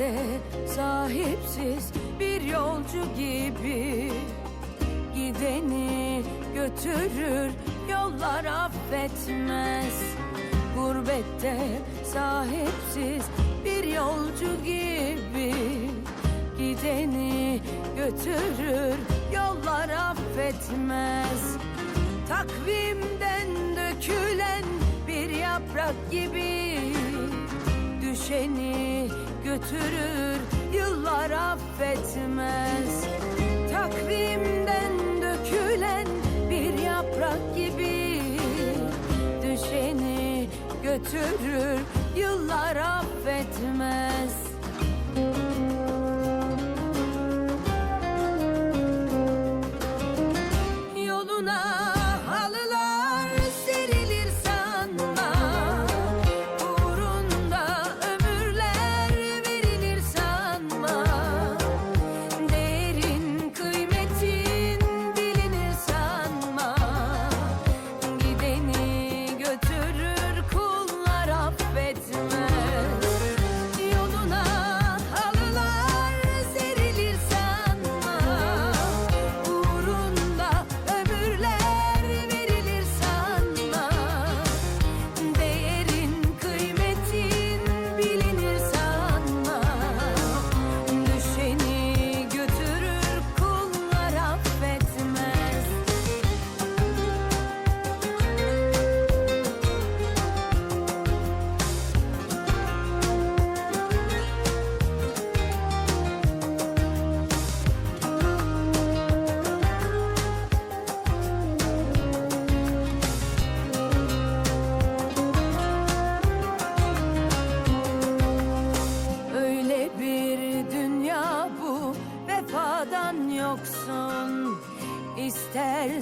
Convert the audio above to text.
yerde sahipsiz bir yolcu gibi. Gideni götürür yollar affetmez. Gurbette sahipsiz bir yolcu gibi. Gideni götürür yollar affetmez. Takvimden dökülen bir yaprak gibi. Düşeni götürür yıllar affetmez. Takvimden dökülen bir yaprak gibi Düşeni götürür yıllar affetmez yoksun. İster